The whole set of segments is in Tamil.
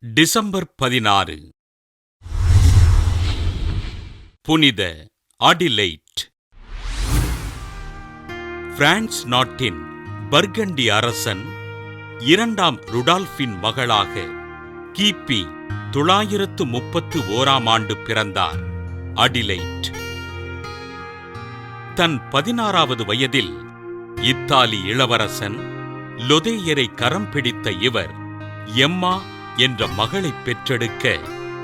டிசம்பர் பதினாறு. புனித அடிலைட். பிரான்ஸ் நாட்டின் பர்கண்டி அரசன் இரண்டாம் ருடால்ஃபின் மகளாக கிபி தொள்ளாயிரத்து முப்பத்து ஓராம் ஆண்டு பிறந்தார் அடிலைட். தன் பதினாறாவது வயதில் இத்தாலி இளவரசன் லொதேயரை கரம் பிடித்த இவர் எம்மா என்ற மகளை பெற்றெடுக்க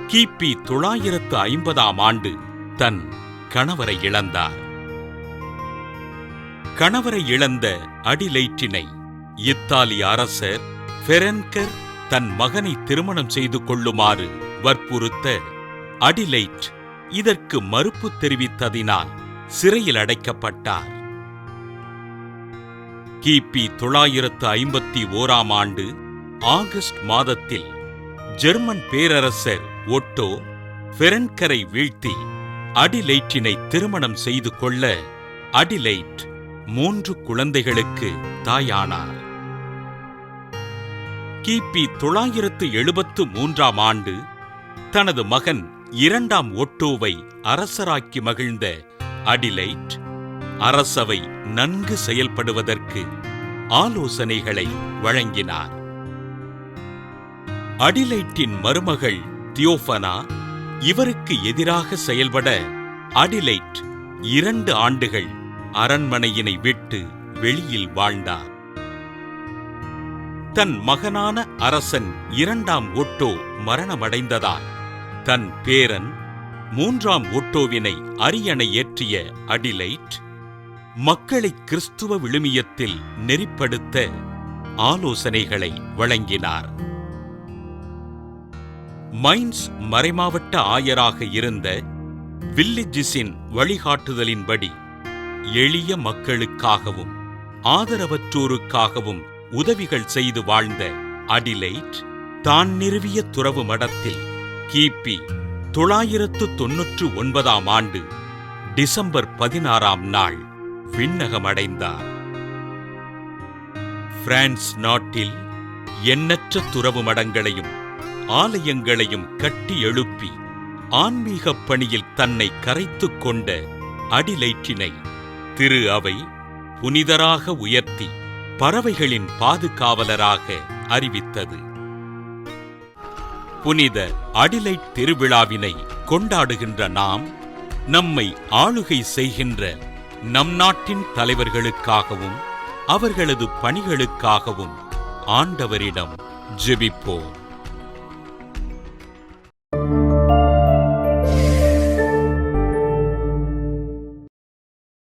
கிபி தொள்ளாயிரத்து ஐம்பதாம் ஆண்டு தன் கணவரை இழந்தார். கணவரை இழந்த அடிலைட்டினை இத்தாலி அரசர் ஃபெரன்கர் தன் மகனை திருமணம் செய்து கொள்ளுமாறு வற்புறுத்த அடிலைட் இதற்கு மறுப்பு தெரிவித்ததினால் சிறையில் அடைக்கப்பட்டார். கிபி தொள்ளாயிரத்து ஐம்பத்தி ஓராம் ஆண்டு ஆகஸ்ட் மாதத்தில் ஜெர்மன் பேரரசர் ஒட்டோ ஃபெரன்கரை வீழ்த்தி அடிலைட்டினை திருமணம் செய்து கொள்ள அடிலைட் மூன்று குழந்தைகளுக்கு தாயானார். கிபி தொள்ளாயிரத்து எழுபத்து மூன்றாம் ஆண்டு தனது மகன் இரண்டாம் ஒட்டோவை அரசராக்கி மகிழ்ந்த அடிலைட் அரசவை நன்கு செயல்படுவதற்கு ஆலோசனைகளை வழங்கினார். அடிலைட்டின் மருமகள் தியோஃபனா இவருக்கு எதிராக செயல்பட அடிலைட் இரண்டு ஆண்டுகள் அரண்மனையினை விட்டு வெளியில் வாழ்ந்தார். தன் மகனான அரசன் இரண்டாம் ஒட்டோ மரணமடைந்ததால் தன் பேரன் மூன்றாம் ஒட்டோவினை அரியணை ஏற்றிய அடிலைட் மக்களை கிறிஸ்துவ விழுமியத்தில் நெறிப்படுத்த ஆலோசனைகளை வழங்கினார். மைன்ஸ் மறைமாவட்ட ஆயராக இருந்த வில்லிஜிஸின் வழிகாட்டுதலின்படி எளிய மக்களுக்காகவும் ஆதரவற்றோருக்காகவும் உதவிகள் செய்து வாழ்ந்த அடிலைட் தான் நிறுவிய துறவு மடத்தில் கிபி தொள்ளாயிரத்து தொன்னூற்று ஒன்பதாம் ஆண்டு டிசம்பர் பதினாறாம் நாள் விண்ணகமடைந்தார். பிரான்ஸ் நாட்டில் எண்ணற்ற துறவு மடங்களையும் ஆலயங்களையும் கட்டி எழுப்பி ஆன்மீகப் பணியில் தன்னை கரைத்துக் கொண்ட அடிலைற்றினை திரு அவை புனிதராக உயர்த்தி பறவைகளின் பாதுகாவலராக அறிவித்தது. புனித அடிலைட் திருவிழாவினை கொண்டாடுகின்ற நாம் நம்மை ஆளுகை செய்கின்ற நம் நாட்டின் தலைவர்களுக்காகவும் அவர்களது பணிகளுக்காகவும் ஆண்டவரிடம் ஜெபிப்போம்.